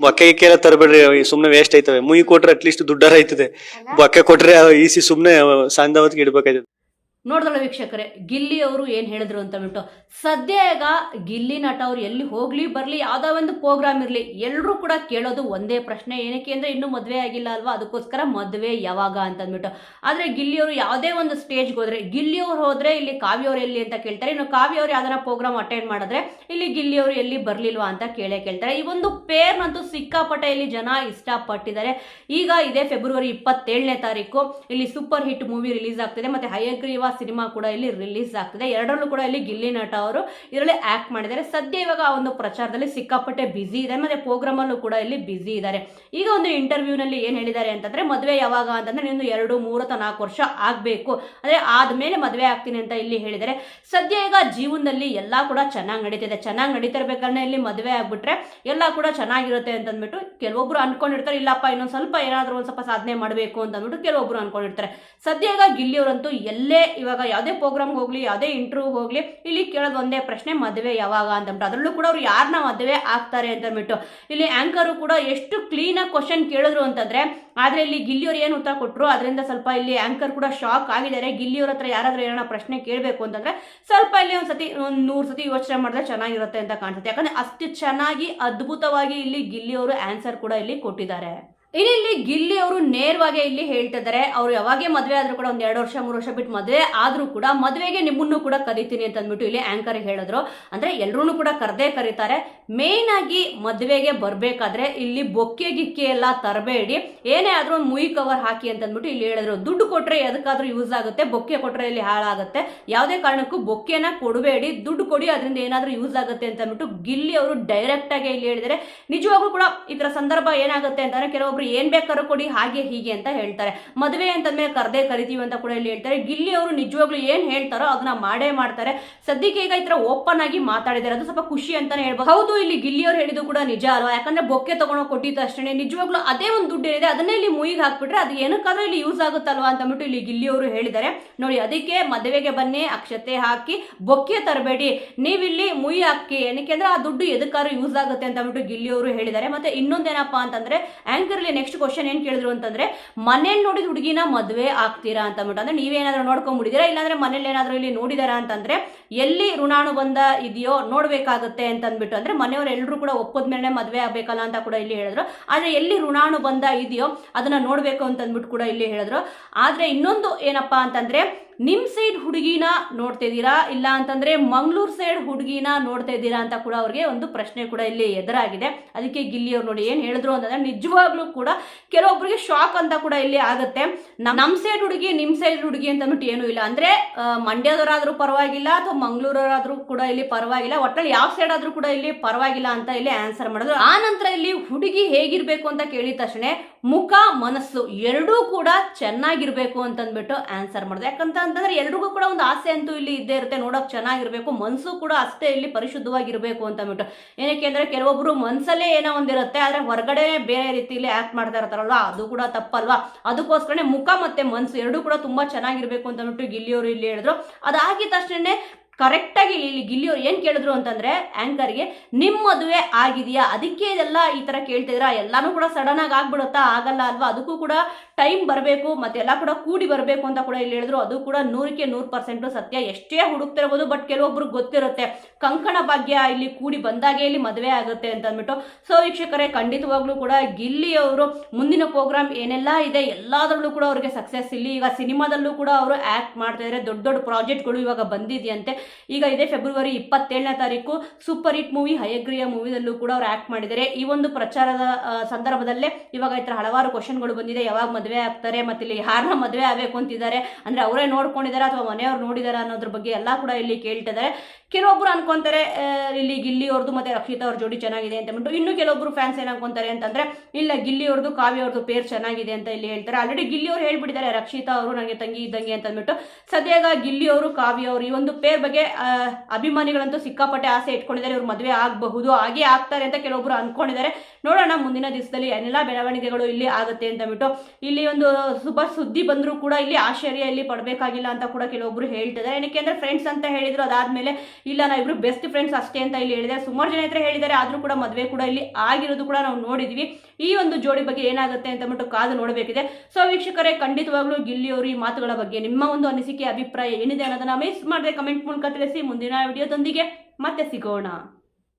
Bouquet ಕೇಳ ತರಬೇಡ್ರಿ ಸುಮ್ನೆ waste ಆಯ್ತವೆ ಮುಯಿ ಕೊಟ್ರೆ ಅಟ್ಲೀಸ್ಟ್ ದುಡ್ಡಾರ ಆಯ್ತದೆ ಬೊಕ್ಕೆ ಕೊಟ್ರೆ ಈಸಿ ಸುಮ್ನೆ ಸಂಧಾವತ್ಗೆ ಇಡ್ಬೇಕಾಯ್ತದೆ. ನೋಡಿದಲ್ಲ ವೀಕ್ಷಕರೇ, ಗಿಲ್ಲಿ ಅವರು ಏನು ಹೇಳಿದ್ರು ಅಂತ ಬಿಟ್ಟು ಸದ್ಯ ಗಿಲ್ಲಿ ನಟ ಅವ್ರು ಎಲ್ಲಿ ಹೋಗ್ಲಿ, ಬರಲಿ, ಯಾವುದೋ ಒಂದು ಪ್ರೋಗ್ರಾಮ್ ಇರಲಿ ಎಲ್ಲರೂ ಕೂಡ ಕೇಳೋದು ಒಂದೇ ಪ್ರಶ್ನೆ, ಏನಕ್ಕೆ ಅಂದರೆ ಇನ್ನೂ ಮದುವೆ ಆಗಿಲ್ಲ ಅಲ್ವಾ? ಅದಕ್ಕೋಸ್ಕರ ಮದುವೆ ಯಾವಾಗ ಅಂತಂದ್ಬಿಟ್ಟು ಆದರೆ ಗಿಲ್ಲಿಯವರು ಯಾವುದೇ ಒಂದು ಸ್ಟೇಜ್ಗೆ ಹೋದ್ರೆ ಗಿಲ್ಲಿಯವ್ರು ಹೋದರೆ ಇಲ್ಲಿ ಕಾವ್ಯವ್ರು ಎಲ್ಲಿ ಅಂತ ಕೇಳ್ತಾರೆ. ಇನ್ನು ಕಾವ್ಯವ್ರು ಯಾವ್ದಾರ ಪ್ರೋಗ್ರಾಮ್ ಅಟೆಂಡ್ ಮಾಡಿದ್ರೆ, ಇಲ್ಲಿ ಗಿಲ್ಲಿಯವರು ಎಲ್ಲಿ ಬರಲಿಲ್ವಾ ಅಂತ ಕೇಳೇ ಕೇಳ್ತಾರೆ. ಈ ಒಂದು ಪೇರ್ನಂತೂ ಸಿಕ್ಕಾಪಟ್ಟೆ ಇಲ್ಲಿ ಜನ ಇಷ್ಟಪಟ್ಟಿದ್ದಾರೆ. ಈಗ ಇದೇ ಫೆಬ್ರವರಿ ಇಪ್ಪತ್ತೇಳನೇ ತಾರೀಕು, ಇಲ್ಲಿ ಸೂಪರ್ ಹಿಟ್ ಮೂವಿ ರಿಲೀಸ್ ಆಗ್ತಿದೆ. ಮತ್ತೆ ಹಯಗ್ರೀವ ಸಿನಿಮಾ ಕೂಡ ಇಲ್ಲಿ ರಿಲೀಸ್ ಆಗ್ತಿದೆ. ಎರಡರಲ್ಲೂ ಕೂಡ ಇಲ್ಲಿ ಗಿಲ್ಲಿ ನಟ ಅವರು ಇದರಲ್ಲಿ ಆಕ್ಟ್ ಮಾಡಿದ್ದಾರೆ. ಸದ್ಯ ಇವಾಗ ಆ ಒಂದು ಪ್ರಚಾರದಲ್ಲಿ ಸಿಕ್ಕಾಪಟ್ಟೆ ಬ್ಯುಸಿ ಇದೆ. ಮತ್ತೆ ಪ್ರೋಗ್ರಾಮಲ್ಲೂ ಕೂಡ ಇಲ್ಲಿ ಬ್ಯುಸಿ ಇದ್ದಾರೆ. ಈಗ ಒಂದು ಇಂಟರ್ವ್ಯೂನಲ್ಲಿ ಏನು ಹೇಳಿದ್ದಾರೆ ಅಂತಂದ್ರೆ, ಮದುವೆ ಯಾವಾಗ ಅಂತಂದ್ರೆ ನೀನು ಎರಡು, ಮೂರು ಅಥವಾ ನಾಲ್ಕು ವರ್ಷ ಆಗಬೇಕು. ಅಂದ್ರೆ ಆದ್ಮೇಲೆ ಮದುವೆ ಆಗ್ತೀನಿ ಅಂತ ಇಲ್ಲಿ ಹೇಳಿದ್ದಾರೆ. ಸದ್ಯ ಈಗ ಜೀವನದಲ್ಲಿ ಎಲ್ಲ ಕೂಡ ಚೆನ್ನಾಗಿ ನಡೀತಿದೆ. ಚೆನ್ನಾಗಿ ನಡೀತಿರ್ಬೇಕಾದ್ರೆ ಇಲ್ಲಿ ಮದುವೆ ಆಗಿಬಿಟ್ರೆ ಎಲ್ಲ ಕೂಡ ಚೆನ್ನಾಗಿರುತ್ತೆ ಅಂತಂದ್ಬಿಟ್ಟು ಕೆಲವೊಬ್ರು ಅನ್ಕೊಂಡಿರ್ತಾರೆ. ಇಲ್ಲಪ್ಪ, ಇನ್ನೊಂದು ಸ್ವಲ್ಪ ಏನಾದರೂ ಒಂದು ಸ್ವಲ್ಪ ಸಾಧನೆ ಮಾಡಬೇಕು ಅಂತ ಅಂದ್ಬಿಟ್ಟು ಕೆಲವೊಬ್ರು ಅನ್ಕೊಂಡಿರ್ತಾರೆ. ಸದ್ಯ ಈಗ ಗಿಲ್ಲಿಯವರಂತೂ ಎಲ್ಲೇ ಇವಾಗ ಯಾವುದೇ ಪ್ರೋಗ್ರಾಮ್ಗೆ ಹೋಗಲಿ, ಯಾವುದೇ ಇಂಟರ್ವ್ಯೂಗೆ ಹೋಗಲಿ, ಇಲ್ಲಿ ಕೇಳೋದು ಒಂದೇ ಪ್ರಶ್ನೆ, ಮದುವೆ ಯಾವಾಗ ಅಂತಂದ್ಬಿಟ್ಟು ಅದರಲ್ಲೂ ಕೂಡ ಅವ್ರು ಯಾರನ್ನ ಮದುವೆ ಆಗ್ತಾರೆ ಅಂತಂದ್ಬಿಟ್ಟು ಇಲ್ಲಿ ಆ್ಯಂಕರು ಕೂಡ ಎಷ್ಟು ಕ್ಲೀನಾಗಿ ಕ್ವಶನ್ ಕೇಳಿದ್ರು ಅಂತಂದರೆ, ಆದರೆ ಇಲ್ಲಿ ಗಿಲ್ಲಿಯವರು ಏನು ಉತ್ತರ ಕೊಟ್ಟರು ಅದರಿಂದ ಸ್ವಲ್ಪ ಇಲ್ಲಿ ಆ್ಯಂಕರ್ ಕೂಡ ಶಾಕ್ ಆಗಿದ್ದಾರೆ. ಗಿಲ್ಲಿಯವ್ರ ಹತ್ರ ಯಾರಾದರೂ ಏನೋ ಪ್ರಶ್ನೆ ಕೇಳಬೇಕು ಅಂತಂದರೆ, ಸ್ವಲ್ಪ ಇಲ್ಲಿ ಒಂದು ಸತಿ ಒಂದು ನೂರು ಸತಿ ಯೋಚನೆ ಮಾಡಿದ್ರೆ ಚೆನ್ನಾಗಿರುತ್ತೆ ಅಂತ ಕಾಣಿಸುತ್ತೆ. ಯಾಕಂದರೆ ಅಷ್ಟು ಚೆನ್ನಾಗಿ, ಅದ್ಭುತವಾಗಿ ಇಲ್ಲಿ ಗಿಲ್ಲಿಯವರು ಆನ್ಸರ್ ಕೂಡ ಇಲ್ಲಿ ಕೊಟ್ಟಿದ್ದಾರೆ. ಇನ್ನು ಇಲ್ಲಿ ಗಿಲ್ಲಿ ಅವರು ನೇರವಾಗಿ ಇಲ್ಲಿ ಹೇಳ್ತಿದ್ದಾರೆ. ಅವ್ರು ಯಾವಾಗೇ ಮದುವೆ ಆದ್ರೂ ಕೂಡ ಒಂದ್ ಎರಡು ವರ್ಷ, ಮೂರು ವರ್ಷ ಬಿಟ್ಟು ಮದುವೆ ಆದ್ರೂ ಕೂಡ ಮದುವೆಗೆ ನಿಮ್ಮನ್ನು ಕೂಡ ಕರಿತೀನಿ ಅಂತ ಅಂದ್ಬಿಟ್ಟು ಇಲ್ಲಿ ಆಂಕರ್ ಹೇಳಿದ್ರು. ಅಂದ್ರೆ ಎಲ್ರೂ ಕೂಡ ಕರೆದೇ ಕರೀತಾರೆ. ಮೇನ್ ಆಗಿ ಮದುವೆಗೆ ಬರ್ಬೇಕಾದ್ರೆ ಇಲ್ಲಿ ಬೊಕ್ಕೆ ಗಿಕ್ಕೆ ಎಲ್ಲ ತರಬೇಡಿ. ಏನೇ ಆದ್ರೂ ಒಂದು ಮುಯಿ ಕವರ್ ಹಾಕಿ ಅಂತ ಅಂದ್ಬಿಟ್ಟು ಇಲ್ಲಿ ಹೇಳಿದ್ರು. ದುಡ್ಡು ಕೊಟ್ರೆ ಎದಕ್ಕಾದ್ರೂ ಯೂಸ್ ಆಗುತ್ತೆ, ಬೊಕ್ಕೆ ಕೊಟ್ರೆ ಇಲ್ಲಿ ಹಾಳಾಗುತ್ತೆ. ಯಾವುದೇ ಕಾರಣಕ್ಕೂ ಬೊಕ್ಕೆನ ಕೊಡಬೇಡಿ, ದುಡ್ಡು ಕೊಡಿ, ಅದರಿಂದ ಏನಾದ್ರೂ ಯೂಸ್ ಆಗುತ್ತೆ ಅಂತ ಅಂದ್ಬಿಟ್ಟು ಗಿಲ್ಲಿ ಅವರು ಡೈರೆಕ್ಟ್ ಆಗಿ ಇಲ್ಲಿ ಹೇಳಿದರೆ ನಿಜವಾಗ್ಲೂ ಕೂಡ ಈ ತರ ಸಂದರ್ಭ ಏನಾಗುತ್ತೆ ಅಂತಂದ್ರೆ ಕೆಲವೊಬ್ರು ಏನ್ ಬೇಕಾದ್ರೂ ಕೊಡಿ, ಹಾಗೆ, ಹೀಗೆ ಅಂತ ಹೇಳ್ತಾರೆ. ಮದುವೆ ಅಂತಂದ್ಮೇಲೆ ಕರ್ದೇ ಕರಿತೀವಿ ಅಂತ ಕೂಡ ಇಲ್ಲಿ ಹೇಳ್ತಾರೆ. ಗಿಲ್ಲಿ ಅವರು ನಿಜವಾಗ್ಲೂ ಏನ್ ಹೇಳ್ತಾರೋ ಅದನ್ನ ಮಾಡೇ ಮಾಡ್ತಾರೆ. ಸದ್ಯಕ್ಕೆ ಈಗ ಈ ತರ ಓಪನ್ ಆಗಿ ಮಾತಾಡಿದ್ದಾರೆ. ಅದು ಸ್ವಲ್ಪ ಖುಷಿ ಅಂತಾನೆ ಹೇಳ್ಬೋದು. ಹೌದು, ಇಲ್ಲಿ ಗಿಲ್ಲಿ ಅವ್ರು ಹೇಳಿದ್ದು ಕೂಡ ನಿಜ ಅಲ್ವಾ? ಯಾಕಂದ್ರೆ ಬೊಕ್ಕೆ ತಗೊಂಡು ಕೊಟ್ಟಿದ್ದು ಅಷ್ಟೇ ನಿಜವಾಗ್ಲೂ ಅದೇ ಒಂದು ದುಡ್ಡು ಏನಿದೆ, ಅದನ್ನೇ ಇಲ್ಲಿ ಮುಯಿಗೆ ಹಾಕ್ಬಿಟ್ರೆ ಅದು ಏನಕ್ಕಾದ್ರೂ ಇಲ್ಲಿ ಯೂಸ್ ಆಗುತ್ತಲ್ವಾ ಅಂತ ಅಂದ್ಬಿಟ್ಟು ಇಲ್ಲಿ ಗಿಲ್ಲಿ ಅವರು ಹೇಳಿದ್ದಾರೆ. ನೋಡಿ, ಅದಕ್ಕೆ ಮದುವೆಗೆ ಬನ್ನಿ, ಅಕ್ಷತೆ ಹಾಕಿ, ಬೊಕ್ಕೆ ತರಬೇಡಿ. ನೀವಿಲ್ಲಿ ಮುಯಿ ಹಾಕಿ, ಏನಕ್ಕೆ ಅಂದ್ರೆ ಆ ದುಡ್ಡು ಎದಕ್ಕಾದ್ರೂ ಯೂಸ್ ಆಗುತ್ತೆ ಅಂತ ಅಂದ್ಬಿಟ್ಟು ಗಿಲ್ಲಿ ಅವರು ಹೇಳಿದ್ದಾರೆ. ಮತ್ತೆ ಇನ್ನೊಂದೇನಪ್ಪಾ ಅಂತಂದ್ರೆ ಆಂಕರ್ ನೆಕ್ಸ್ಟ್ ಕ್ವಶನ್ ಏನು ಕೇಳಿದ್ರು ಅಂತಂದ್ರೆ, ಮನೇಲಿ ನೋಡಿದ ಹುಡುಗಿನ ಮದುವೆ ಆಗ್ತೀರಾ ಅಂತ ಅಂದ್ಬಿಟ್ಟು. ಅಂದ್ರೆ ನೀವೇನಾದ್ರೂ ನೋಡ್ಕೊಂಡ್ಬಿಟ್ಟಿದ್ದೀರಾ? ಇಲ್ಲಾಂದ್ರೆ ಮನೇಲಿ ಏನಾದರೂ ಇಲ್ಲಿ ನೋಡಿದಾರಾ ಅಂತಂದ್ರೆ, ಎಲ್ಲಿ ಋಣಾನುಬಂಧ ಇದೆಯೋ ನೋಡ್ಬೇಕಾಗುತ್ತೆ ಅಂತ ಅಂದ್ಬಿಟ್ಟು. ಅಂದ್ರೆ ಮನೆಯವರು ಎಲ್ಲರೂ ಕೂಡ ಒಪ್ಪದ ಮೇಲೆ ಮದುವೆ ಆಗಬೇಕಲ್ಲ ಅಂತ ಕೂಡ ಇಲ್ಲಿ ಹೇಳಿದ್ರು. ಆದ್ರೆ ಎಲ್ಲಿ ಋಣಾನುಬಂಧ ಇದೆಯೋ ಅದನ್ನ ನೋಡ್ಬೇಕು ಅಂತ ಅಂದ್ಬಿಟ್ಟು ಕೂಡ ಇಲ್ಲಿ ಹೇಳಿದ್ರು. ಆದ್ರೆ ಇನ್ನೊಂದು ಏನಪ್ಪಾ ಅಂತಂದ್ರೆ ನಿಮ್ ಸೈಡ್ ಹುಡುಗಿನ ನೋಡ್ತಾ ಇದ್ದೀರಾ? ಇಲ್ಲ ಅಂತಂದ್ರೆ ಮಂಗಳೂರು ಸೈಡ್ ಹುಡುಗಿನ ನೋಡ್ತಾ ಇದ್ದೀರಾ ಅಂತ ಕೂಡ ಅವ್ರಿಗೆ ಒಂದು ಪ್ರಶ್ನೆ ಕೂಡ ಇಲ್ಲಿ ಎದುರಾಗಿದೆ. ಅದಕ್ಕೆ ಗಿಲ್ಲಿ ಅವ್ರು ನೋಡಿ ಏನು ಹೇಳಿದ್ರು ಅಂತಂದ್ರೆ ನಿಜವಾಗ್ಲೂ ಕೂಡ ಕೆಲವೊಬ್ಬರಿಗೆ ಶಾಕ್ ಅಂತ ಕೂಡ ಇಲ್ಲಿ ಆಗುತ್ತೆ. ನಮ್- ನಮ್ ಸೈಡ್ ಹುಡುಗಿ, ನಿಮ್ ಸೈಡ್ ಹುಡುಗಿ ಅಂತ ಅಂದ್ಬಿಟ್ಟು ಏನೂ ಇಲ್ಲ. ಅಂದ್ರೆ ಮಂಡ್ಯದವರಾದರೂ ಮಂಡ್ಯದವರಾದ್ರೂ ಪರವಾಗಿಲ್ಲ ಅಥವಾ ಮಂಗಳೂರವರಾದ್ರೂ ಕೂಡ ಇಲ್ಲಿ ಪರವಾಗಿಲ್ಲ. ಒಟ್ಟಲ್ಲಿ ಯಾವ ಸೈಡ್ ಆದ್ರೂ ಕೂಡ ಇಲ್ಲಿ ಪರವಾಗಿಲ್ಲ ಅಂತ ಇಲ್ಲಿ ಆನ್ಸರ್ ಮಾಡಿದ್ರು. ಆ ನಂತರ ಇಲ್ಲಿ ಹುಡುಗಿ ಹೇಗಿರ್ಬೇಕು ಅಂತ ಕೇಳಿದ ತಕ್ಷಣ ಮುಖ, ಮನಸ್ಸು ಎರಡೂ ಕೂಡ ಚೆನ್ನಾಗಿರ್ಬೇಕು ಅಂತಂದ್ಬಿಟ್ಟು ಆನ್ಸರ್ ಮಾಡಿದ್ರು. ಯಾಕಂತ ಅಂತಂದ್ರೆ ಎಲ್ರಿಗೂ ಕೂಡ ಒಂದು ಆಸೆ ಅಂತೂ ಇಲ್ಲಿ ಇದ್ದೇ ಇರುತ್ತೆ. ನೋಡಕ್ ಚೆನ್ನಾಗಿರ್ಬೇಕು. ಮನಸ್ಸು ಕೂಡ ಅಷ್ಟೇ ಇಲ್ಲಿ ಪರಿಶುದ್ಧವಾಗಿರ್ಬೇಕು ಅಂತ ಅಂದ್ಬಿಟ್ಟು. ಏನಕ್ಕೆ ಅಂದ್ರೆ ಕೆಲವೊಬ್ರು ಮನ್ಸಲ್ಲೇ ಏನೋ ಒಂದಿರುತ್ತೆ. ಆದ್ರೆ ಹೊರಗಡೆ ಬೇರೆ ರೀತಿಯಲ್ಲಿ ಆಕ್ಟ್ ಮಾಡ್ತಾ ಇರ್ತಾರಲ್ವ? ಅದು ಕೂಡ ತಪ್ಪಲ್ವಾ? ಅದಕ್ಕೋಸ್ಕರನೇ ಮುಖ ಮತ್ತೆ ಮನ್ಸು ಎರಡೂ ಕೂಡ ತುಂಬಾ ಚೆನ್ನಾಗಿರ್ಬೇಕು ಅಂತ ಅಂದ್ಬಿಟ್ಟು ಗಿಲ್ಲಿಯವರು ಇಲ್ಲಿ ಹೇಳಿದ್ರು. ಅದಾಗಿದ ತಕ್ಷಣ ಕರೆಕ್ಟಾಗಿ ಇಲ್ಲಿ ಗಿಲ್ಲಿಯವ್ರು ಏನು ಕೇಳಿದ್ರು ಅಂತಂದ್ರೆ ಆ್ಯಂಕರ್ಗೆ ನಿಮ್ಮ ಮದುವೆ ಆಗಿದೆಯಾ? ಅದಕ್ಕೆ ಇದೆಲ್ಲ ಈ ಥರ ಕೇಳ್ತಿದ್ರ ಎಲ್ಲನೂ ಕೂಡ ಸಡನ್ ಆಗಿ ಆಗ್ಬಿಡುತ್ತಾ? ಆಗಲ್ಲ ಅಲ್ವಾ? ಅದಕ್ಕೂ ಕೂಡ ಟೈಮ್ ಬರಬೇಕು, ಮತ್ತೆ ಎಲ್ಲ ಕೂಡ ಕೂಡಿ ಬರಬೇಕು ಅಂತ ಕೂಡ ಇಲ್ಲಿ ಹೇಳಿದ್ರು. ಅದು ಕೂಡ ನೂರಕ್ಕೆ ನೂರು ಪರ್ಸೆಂಟ್ ಸತ್ಯ. ಎಷ್ಟೇ ಹುಡುಕ್ತಿರ್ಬೋದು ಬಟ್ ಕೆಲವೊಬ್ರಿಗೆ ಗೊತ್ತಿರುತ್ತೆ. ಕಂಕಣ ಭಾಗ್ಯ ಇಲ್ಲಿ ಕೂಡಿ ಬಂದಾಗೆ ಇಲ್ಲಿ ಮದುವೆ ಆಗುತ್ತೆ ಅಂತ ಅಂದ್ಬಿಟ್ಟು. ಸೊ ವೀಕ್ಷಕರೇ, ಖಂಡಿತವಾಗ್ಲೂ ಕೂಡ ಗಿಲ್ಲಿಯವರು ಮುಂದಿನ ಪ್ರೋಗ್ರಾಮ್ ಏನೆಲ್ಲ ಇದೆ, ಎಲ್ಲದರಲ್ಲೂ ಕೂಡ ಅವ್ರಿಗೆ ಸಕ್ಸಸ್ ಇಲ್ಲಿ ಈಗ ಸಿನಿಮಾದಲ್ಲೂ ಕೂಡ ಅವರು ಆಕ್ಟ್ ಮಾಡ್ತಾ ಇದ್ದಾರೆ ದೊಡ್ಡ ದೊಡ್ಡ ಪ್ರಾಜೆಕ್ಟ್ಗಳು ಇವಾಗ ಬಂದಿದೆಯಂತೆ. ಈಗ ಇದೇ ಫೆಬ್ರವರಿ ಇಪ್ಪತ್ತೇಳನೇ ತಾರೀಕು ಸೂಪರ್ ಹಿಟ್ ಮೂವಿ ಹಯಗ್ರಿಯ ಮೂವಿದಲ್ಲೂ ಕೂಡ ಅವ್ರು ಆಕ್ಟ್ ಮಾಡಿದ್ದಾರೆ. ಈ ಒಂದು ಪ್ರಚಾರದ ಸಂದರ್ಭದಲ್ಲೇ ಇವಾಗ ಈ ಥರ ಹಲವಾರು ಕ್ವಶನ್ಗಳು ಬಂದಿದೆ. ಯಾವಾಗ ಮದುವೆ ಆಗ್ತಾರೆ, ಮತ್ತೆ ಇಲ್ಲಿ ಯಾರನ್ನ ಮದುವೆ ಆಗಬೇಕು ಅಂತಿದ್ದಾರೆ. ಅಂದ್ರೆ ಅವರೇ ನೋಡ್ಕೊಂಡಿದ್ದಾರೆ ಅಥವಾ ಮನೆಯವ್ರು ನೋಡಿದಾರೆ ಅನ್ನೋದ್ರ ಬಗ್ಗೆ ಎಲ್ಲ ಕೂಡ ಇಲ್ಲಿ ಕೇಳ್ತಿದ್ದಾರೆ. ಕೆಲವೊಬ್ರು ಅನ್ಕೊಂತಾರೆ ಇಲ್ಲಿ ಗಿಲ್ಲಿ ಅವ್ರದ್ದು ಮತ್ತೆ ರಕ್ಷಿತಾ ಅವ್ರ ಜೋಡಿ ಚೆನ್ನಾಗಿದೆ ಅಂತ ಅಂದ್ಬಿಟ್ಟು ಇನ್ನು ಕೆಲವೊಬ್ರು ಫ್ಯಾನ್ಸ್ ಏನ್ ಅನ್ಕೊಂತಾರೆ ಅಂತಂದ್ರೆ, ಇಲ್ಲ ಗಿಲ್ಲಿ ಅವ್ರದ್ದು ಕಾವ್ಯ ಅವ್ರದ್ದು ಪೇರ್ ಚೆನ್ನಾಗಿದೆ ಅಂತ ಇಲ್ಲಿ ಹೇಳ್ತಾರೆ. ಆಲ್ರೆಡಿ ಗಿಲ್ಲಿ ಅವ್ರು ಹೇಳ್ಬಿಟ್ಟಿದ್ದಾರೆ, ರಕ್ಷಿತಾ ಅವರು ನನಗೆ ತಂಗಿ ಇದ್ದಂಗೆ ಅಂತ ಅಂದ್ಬಿಟ್ಟು. ಸದ್ಯಾಗ ಗಿಲ್ಲಿ ಅವರು, ಕಾವ್ಯ ಅವರು ಈ ಒಂದು ಪೇರ್ ಬಗ್ಗೆ ಆ, ಅಭಿಮಾನಿಗಳಂತೂ ಸಿಕ್ಕಾಪಟ್ಟೆ ಆಸೆ ಇಟ್ಕೊಂಡಿದ್ದಾರೆ ಇವರು ಮದುವೆ ಆಗಬಹುದು ಹಾಗೆ ಆಗ್ತಾರೆ ಅಂತ ಕೆಲವೊಬ್ರು ಅನ್ಕೊಂಡಿದ್ದಾರೆ. ನೋಡೋಣ ಮುಂದಿನ ದಿವಸದಲ್ಲಿ ಏನೆಲ್ಲ ಬೆಳವಣಿಗೆಗಳು ಇಲ್ಲಿ ಆಗುತ್ತೆ ಅಂತ ಅಂದ್ಬಿಟ್ಟು. ಇಲ್ಲಿ ಒಂದು ಶುಭ ಸುದ್ದಿ ಬಂದರೂ ಕೂಡ ಇಲ್ಲಿ ಆಶ್ಚರ್ಯ ಇಲ್ಲಿ ಪಡಬೇಕಾಗಿಲ್ಲ ಅಂತ ಕೂಡ ಕೆಲವೊಬ್ರು ಹೇಳ್ತಿದ್ದಾರೆ. ಏನಕ್ಕೆ ಅಂದರೆ ಫ್ರೆಂಡ್ಸ್ ಅಂತ ಹೇಳಿದ್ರು ಅದಾದಮೇಲೆ ಇಲ್ಲ ನಾವು ಇಬ್ರು ಬೆಸ್ಟ್ ಫ್ರೆಂಡ್ಸ್ ಅಷ್ಟೇ ಅಂತ ಇಲ್ಲಿ ಹೇಳಿದ್ದಾರೆ. ಸುಮಾರು ಜನ ಹತ್ರ ಹೇಳಿದ್ದಾರೆ ಆದರೂ ಕೂಡ ಮದುವೆ ಕೂಡ ಇಲ್ಲಿ ಆಗಿರೋದು ಕೂಡ ನಾವು ನೋಡಿದ್ವಿ. ಈ ಒಂದು ಜೋಡಿ ಬಗ್ಗೆ ಏನಾಗುತ್ತೆ ಅಂತ ಅಂದ್ಬಿಟ್ಟು ಕಾದು ನೋಡಬೇಕಿದೆ. ಸೊ ವೀಕ್ಷಕರೇ, ಖಂಡಿತವಾಗ್ಲೂ ಗಿಲ್ಲಿ ಅವರು ಈ ಮಾತುಗಳ ಬಗ್ಗೆ ನಿಮ್ಮ ಒಂದು ಅನಿಸಿಕೆ, ಅಭಿಪ್ರಾಯ ಏನಿದೆ ಅನ್ನೋದನ್ನ ಮಿಸ್ ಮಾಡದೆ ಕಮೆಂಟ್ ಮೂಲಕ ತಿಳಿಸಿ. ಮುಂದಿನ ವಿಡಿಯೋದೊಂದಿಗೆ ಮತ್ತೆ ಸಿಗೋಣ.